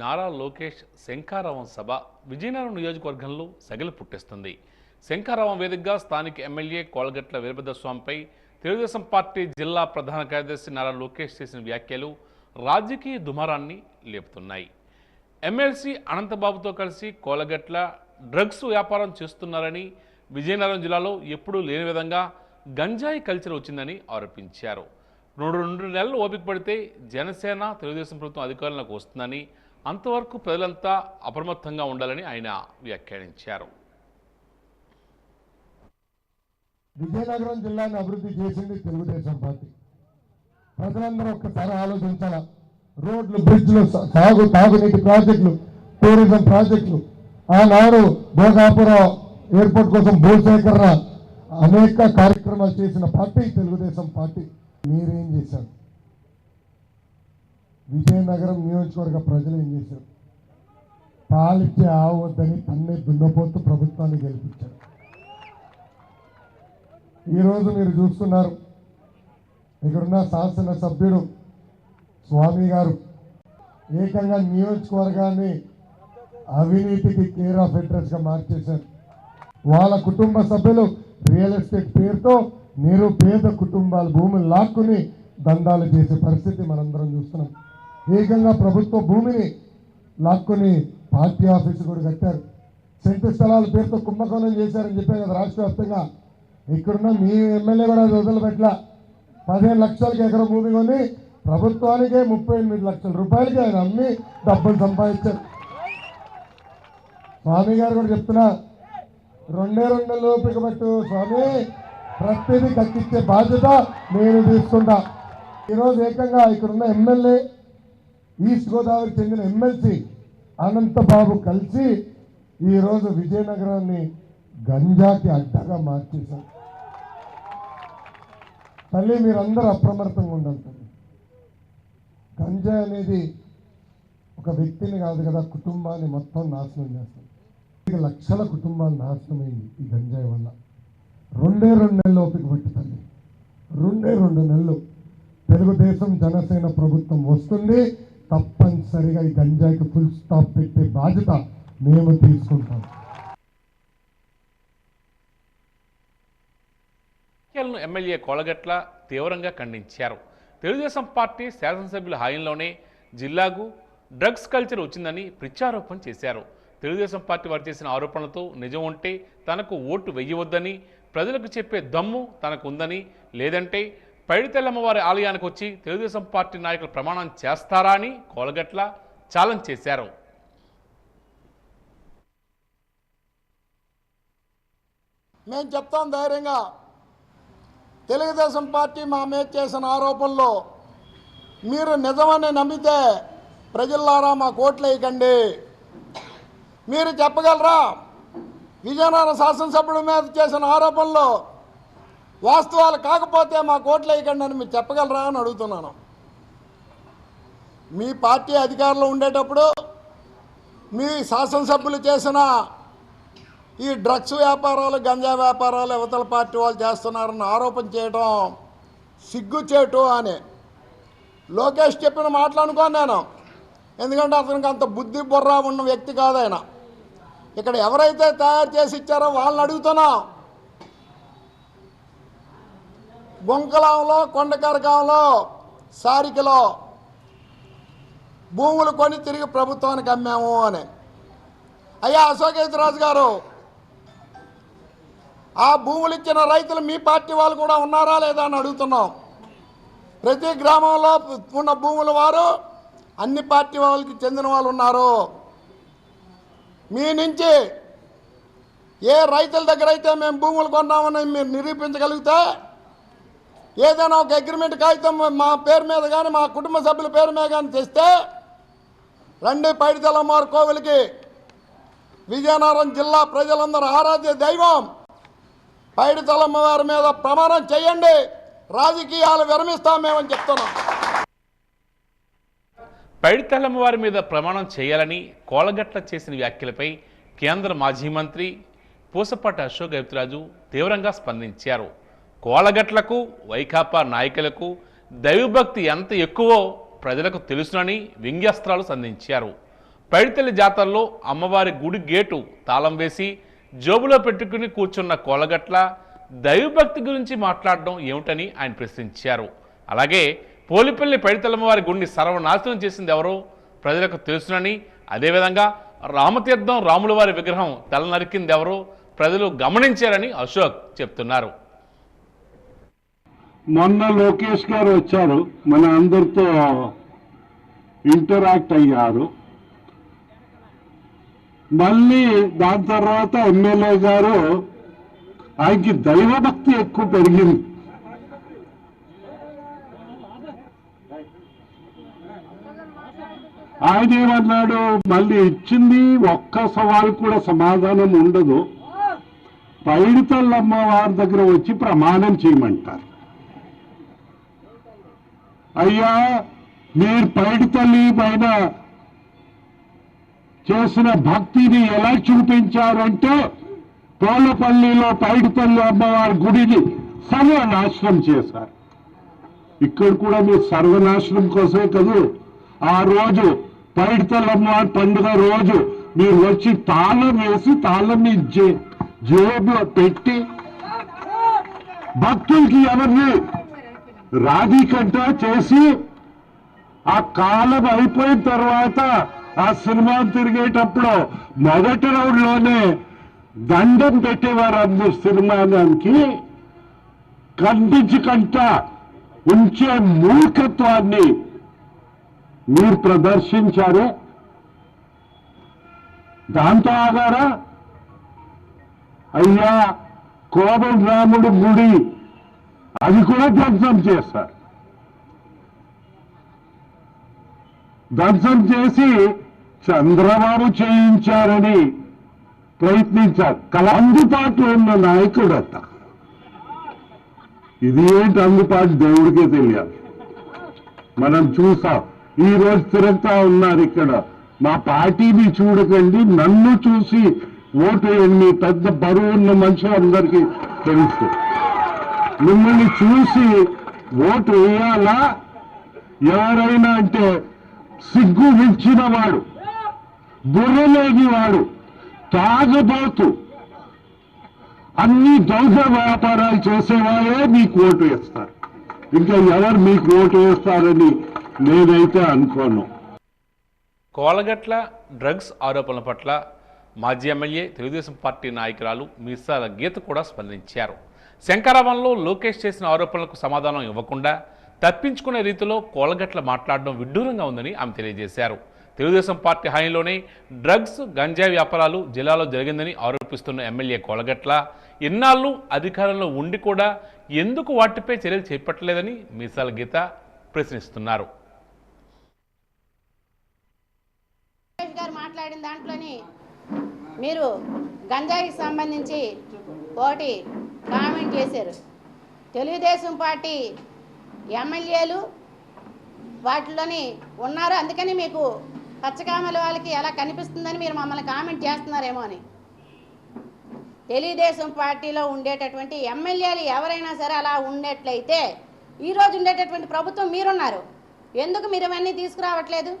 నారా లోకేష్ శంఖారావం సభ విజయనగరం నియోజకవర్గంలో సగిలి పుట్టిస్తుంది. శంఖారావం వేదికగా స్థానిక ఎమ్మెల్యే కోలగట్ల వీరభద్రస్వామిపై తెలుగుదేశం పార్టీ జిల్లా ప్రధాన కార్యదర్శి నారా లోకేష్ చేసిన వ్యాఖ్యలు రాజకీయ దుమారాన్ని లేపుతున్నాయి. ఎమ్మెల్సీ అనంతబాబుతో కలిసి కోలగట్ల డ్రగ్స్ వ్యాపారం చేస్తున్నారని విజయనగరం జిల్లాలో ఎప్పుడూ లేని విధంగా గంజాయి కల్చర్ వచ్చిందని ఆరోపించారు. రెండు రెండు నెలలు ఓపిక పడితే జనసేన తెలుగుదేశం ప్రభుత్వం అధికారంలోకి వస్తుందని అంతవరకు ప్రజలంతా అప్రమత్తంగా ఉండాలని ఆయన వ్యాఖ్యానించారు. విజయనగరం జిల్లాని అభివృద్ధి చేసింది తెలుగుదేశం పార్టీ. ప్రజలందరూ ఒక్కసారి ఆలోచించాల? రోడ్లు బ్రిడ్జ్లు సాగు తాగునీటి ప్రాజెక్టులు టూరిజం ప్రాజెక్టులు. ఆనాడు భోగాపురం ఎయిర్పోర్ట్ కోసం భూసేకరణ అనేక కార్యక్రమాలు చేసిన పార్టీ తెలుగుదేశం పార్టీ మీరేం చేశారు విజయనగరం నియోజకవర్గ ప్రజలు ఏం చేశారు? పాలిచ్చే ఆవు వద్దని తన్నే దున్నపోతూ ప్రభుత్వాన్ని గెలిపించారు. ఈరోజు మీరు చూస్తున్నారు ఇక్కడున్న శాసనసభ్యుడు స్వామి గారు ఏకంగా నియోజకవర్గాన్ని అవినీతికి కేర్ ఆఫ్ ఇంట్రెస్ట్గా మార్చేశారు. వాళ్ళ కుటుంబ సభ్యులు రియల్ ఎస్టేట్ పేరుతో నిరుపేద కుటుంబాల భూములు లాక్కుని దందాలు చేసే పరిస్థితి మనందరం చూస్తున్నాం. ఏకంగా ప్రభుత్వ భూమిని లాక్కుని పార్టీ ఆఫీసు కూడా కట్టారు. సెంటు స్థలాల పేరుతో కుంభకోణం చేశారని చెప్పారు కదా రాష్ట్ర వ్యాప్తంగా. ఇక్కడున్న మీ ఎమ్మెల్యే కూడా వదిలిపెట్ల పదిహేను లక్షలకి ఎకరం భూమి కొని ప్రభుత్వానికే ముప్పై ఎనిమిది లక్షల రూపాయలకి ఆయన అమ్మి డబ్బులు సంపాదించారు. స్వామి గారు కూడా చెప్తున్నా రెండే రెండు లోపిక పట్టు స్వామి ప్రతిదీ కట్టించే బాధ్యత నేను తీసుకుంటా. ఈరోజు ఏకంగా ఇక్కడున్న ఎమ్మెల్యే ఈస్ట్ గోదావరి చెందిన ఎమ్మెల్సీ అనంతబాబు కలిసి ఈరోజు విజయనగరాన్ని గంజాకి అడ్డగా మార్చేశారు. తల్లి మీరందరూ అప్రమత్తంగా ఉండాలి తల్లి. గంజా అనేది ఒక వ్యక్తిని కాదు కదా కుటుంబాన్ని మొత్తం నాశనం చేస్తుంది. లక్షల కుటుంబాలు నాశనమైంది ఈ గంజాయి వల్ల. రెండే రెండు నెలలు ఓపిక పెట్టుతుంది రెండే రెండు నెలలు. తెలుగుదేశం జనసేన ప్రభుత్వం వస్తుంది తప్పనిసరిగా ఈ గంజాయికి ఫుల్ స్టాప్ పెట్టే బాధ్యత మేము తీసుకుంటాం. ఎమ్మెల్యే కోలగట్ల తీవ్రంగా ఖండించారు. తెలుగుదేశం పార్టీ శాసనసభ్యుల హాయంలోనే జిల్లాకు డ్రగ్స్ కల్చర్ వచ్చిందని ప్రత్యారోపణ చేశారు. తెలుగుదేశం పార్టీ వారు చేసిన ఆరోపణలతో నిజం ఉంటే తనకు ఓటు వెయ్యవద్దని ప్రజలకు చెప్పే దమ్ము తనకు ఉందని లేదంటే పైడితెల్లమ్మవారి ఆలయానికి వచ్చి తెలుగుదేశం పార్టీ నాయకులు ప్రమాణం చేస్తారా అని కోలగట్ల ఛాలెంజ్ చేశారు. మేము చెప్తాం ధైర్యంగా తెలుగుదేశం పార్టీ మా మీద చేసిన ఆరోపణలు మీరు నిజమని నమ్మితే ప్రజల్లారా మా కోట్లు వేయకండి. మీరు చెప్పగలరా? విజయనగరం శాసనసభ్యుడి మీద చేసిన ఆరోపణలు వాస్తవాలు కాకపోతే మా కోట్లు వేయకండి అని మీరు చెప్పగలరా అని అడుగుతున్నాను. మీ పార్టీ అధికారంలో ఉండేటప్పుడు మీ శాసనసభ్యులు చేసిన ఈ డ్రగ్స్ వ్యాపారాలు గంజా వ్యాపారాలు యువతల పార్టీ వాళ్ళు చేస్తున్నారని ఆరోపణ చేయడం సిగ్గుచేటు అని లోకేష్ చెప్పిన మాటలు అనుకోను నేను. ఎందుకంటే అతనికి అంత బుద్ధి బుర్ర ఉన్న వ్యక్తి కాదు ఆయన. ఇక్కడ ఎవరైతే తయారు చేసి ఇచ్చారో వాళ్ళని అడుగుతున్నాం. గుంకలాంలో కొండకరకంలో సారికలో భూములు కొని తిరిగి ప్రభుత్వానికి అమ్మాము అని. అయ్యా అశోకేశ్వరరాజు గారు ఆ భూములు ఇచ్చిన రైతులు మీ పార్టీ వాళ్ళు కూడా ఉన్నారా లేదా అని అడుగుతున్నాం. ప్రతి గ్రామంలో ఉన్న భూముల వారు అన్ని పార్టీ వాళ్ళకి చెందిన వాళ్ళు ఉన్నారు. మీ నుంచి ఏ రైతుల దగ్గర అయితే మేము భూములు కొన్నామని మీరు నిరూపించగలిగితే ఏదైనా ఒక అగ్రిమెంట్ కాగితం మా పేరు మీద కానీ మా కుటుంబ సభ్యుల పేరు మీద కానీ తెస్తే రండి పైడితలమ్మారు కోవిలికి విజయనగరం జిల్లా ప్రజలందరూ ఆరాధ్య దైవం. పైడితలమ్మవారి మీద ప్రమాణం చేయండి. రాజకీయాలు విరమిస్తాం మేమని చెప్తున్నాం. పైడితల్లమ్మవారి మీద ప్రమాణం చేయాలని కోలగట్ల చేసిన వ్యాఖ్యలపై కేంద్ర మాజీ మంత్రి పూసపాటి అశోక్ గవిత్రాజు తీవ్రంగా స్పందించారు. కోలగట్లకు వైకాపా నాయకులకు దైవభక్తి ఎంత ఎక్కువో ప్రజలకు తెలుసునని వ్యంగ్యాస్త్రాలు సంధించారు. పైడితల్లి జాతరలో అమ్మవారి గుడి గేటు తాళం వేసి జోబులో పెట్టుకుని కూర్చున్న కోలగట్ల దైవభక్తి గురించి మాట్లాడడం ఏమిటని ఆయన ప్రశ్నించారు. అలాగే పోలిపల్లి పైడితల్లమ్మవారి గుడిని సర్వనాశనం చేసింది ఎవరో ప్రజలకు తెలుసునని అదేవిధంగా రామతీర్థం రాములవారి విగ్రహం తల నరికింది ఎవరో ప్రజలు గమనించారని అశోక్ చెప్తున్నారు. మొన్న లోకేష్ గారు వచ్చారు. మన అందరితో ఇంటరాక్ట్ అయ్యారు. మళ్ళీ దాని తర్వాత ఎమ్మెల్యే గారు ఆయనకి దైవభక్తి ఎక్కువ పెరిగింది. ఆయన ఏమన్నాడు? మళ్ళీ ఇచ్చింది ఒక్క సవాల్ కూడా సమాధానం ఉండదు. పైడితల్లమ్మ వారి దగ్గర వచ్చి ప్రమాణం చేయమంటారు. అయ్యా మీరు పైడి తల్లి పైన చేసిన భక్తిని ఎలా చూపించారంటే పోలపల్లిలో పైడి తల్లి అమ్మవారి గుడిని సర్వనాశనం చేశారు. ఇక్కడ కూడా మీరు సర్వనాశనం కోసమే కదూ? ఆ రోజు పైడితల్లి అమ్మవారి పండుగ రోజు మీరు వచ్చి తాళం వేసి తాళం మీ జేబులో పెట్టి భక్తులకి ఎవరిని రాధికంట చేసి ఆ కాలం అయిపోయిన తర్వాత ఆ సినిమా తిరిగేటప్పుడు మొదటి రౌండ్లోనే దండం పెట్టేవారు అందరు సినిమాకి కంట ఉంచే మూర్ఖత్వాన్ని మీరు ప్రదర్శించారు? దాంతో ఆగారా? అయ్యా కోమటి రాముడు గుడి అది కూడా ధ్వంసం చేస్తారు ధ్వంసం చేసి చంద్రబాబు చేయించారని ప్రయత్నించారు. కళ అందుబాటులో ఉన్న నాయకుడు అత్త ఇది ఏంటి అందుబాటు దేవుడికే తెలియాలి. మనం చూసాం. ఈ రోజు తిరుగుతా ఉన్నారు ఇక్కడ. మా పార్టీని చూడకండి నన్ను చూసి ఓటు వేయండి పెద్ద బరువు ఉన్న మనుషులందరికీ తెలుసు. మిమ్మల్ని చూసి ఓటు వేయాలా? ఎవరైనా అంటే సిగ్గు విచ్చిన వాడు బుర్ర వాడు తాగబోతు అన్ని దొంగ వ్యాపారాలు చేసేవాడే మీకు ఓటు వేస్తారు. ఇంకా ఎవరు మీకు ఓటు వేస్తారని నేనైతే అనుకోను. కోలగట్ల డ్రగ్స్ ఆరోపణల పట్ల మాజీ ఎమ్మెల్యే తెలుగుదేశం పార్టీ నాయకురాలు మీసాల గీత కూడా స్పందించారు. శంకరావంలో లోకేష్ చేసిన ఆరోపణలకు సమాధానం ఇవ్వకుండా తప్పించుకునే రీతిలో కోలగట్ల మాట్లాడడం విడ్డూరంగా ఉందని ఆమె తెలియజేశారు. తెలుగుదేశం పార్టీ హాయంలోనే డ్రగ్స్ గంజాయి వ్యాపారాలు జిల్లాలో జరిగిందని ఆరోపిస్తున్న ఎమ్మెల్యే కోలగట్ల ఇన్నాళ్ళు అధికారంలో ఉండి కూడా ఎందుకు వాటిపై చర్యలు చేపట్టలేదని మీసాల గీత ప్రశ్నిస్తున్నారు. మాట్లాడిన దాంట్లోని మీరు గంజాయికి సంబంధించి ఒకటి కామెంట్ చేశారు. తెలుగుదేశం పార్టీ ఎమ్మెల్యేలు వాటిలోని ఉన్నారు. అందుకని మీకు పచ్చకామల వాళ్ళకి ఎలా కనిపిస్తుందని మీరు మమ్మల్ని కామెంట్ చేస్తున్నారేమో అని. తెలుగుదేశం పార్టీలో ఉండేటటువంటి ఎమ్మెల్యేలు ఎవరైనా సరే అలా ఉండేట్లయితే ఈరోజు ఉండేటటువంటి ప్రభుత్వం మీరున్నారు. ఎందుకు మీరు ఇవన్నీ తీసుకురావట్లేదు?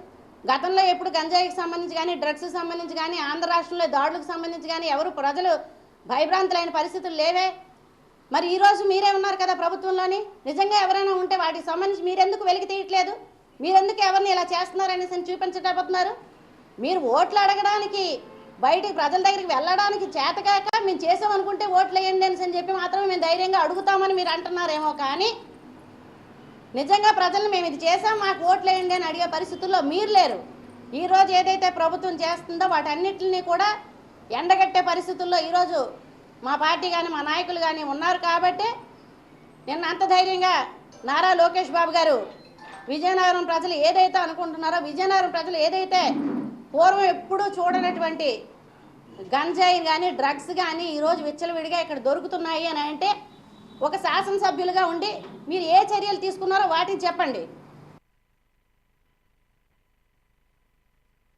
గతంలో ఎప్పుడు గంజాయికి సంబంధించి కానీ డ్రగ్స్కి సంబంధించి కానీ ఆంధ్ర రాష్ట్రంలో దాడులకు సంబంధించి కానీ ఎవరు ప్రజలు భయభ్రాంతులైన పరిస్థితులు లేవే? మరి ఈరోజు మీరే ఉన్నారు కదా ప్రభుత్వంలోని? నిజంగా ఎవరైనా ఉంటే వాటికి సంబంధించి మీరెందుకు వెలికి తీయట్లేదు? మీరెందుకు ఎవరిని ఇలా చేస్తున్నారనేసి అని చూపించటపోతున్నారు మీరు ఓట్లు అడగడానికి బయటికి ప్రజల దగ్గరికి వెళ్ళడానికి చేతకాక మేము చేసామనుకుంటే ఓట్లు వేయండి అని చెప్పి మాత్రమే మేము ధైర్యంగా అడుగుతామని మీరు అంటున్నారేమో కానీ నిజంగా ప్రజలు మేము ఇది చేసాం మాకు ఓట్లు వేయండి అని అడిగే పరిస్థితుల్లో మీరు లేరు. ఈరోజు ఏదైతే ప్రభుత్వం చేస్తుందో వాటన్నిటిని కూడా ఎండగట్టే పరిస్థితుల్లో ఈరోజు మా పార్టీ కానీ మా నాయకులు కానీ ఉన్నారు కాబట్టి నిన్న అంత ధైర్యంగా నారా లోకేష్ బాబు గారు విజయనగరం ప్రజలు ఏదైతే అనుకుంటున్నారో విజయనగరం ప్రజలు ఏదైతే పూర్వం ఎప్పుడూ చూడనటువంటి గంజాయి కానీ డ్రగ్స్ కానీ ఈరోజు విచ్చలవిడిగా ఇక్కడ దొరుకుతున్నాయి అని అంటే ఒక శాసనసభ్యులుగా ఉండి మీరు ఏ చర్యలు తీసుకున్నారో వాటిని చెప్పండి.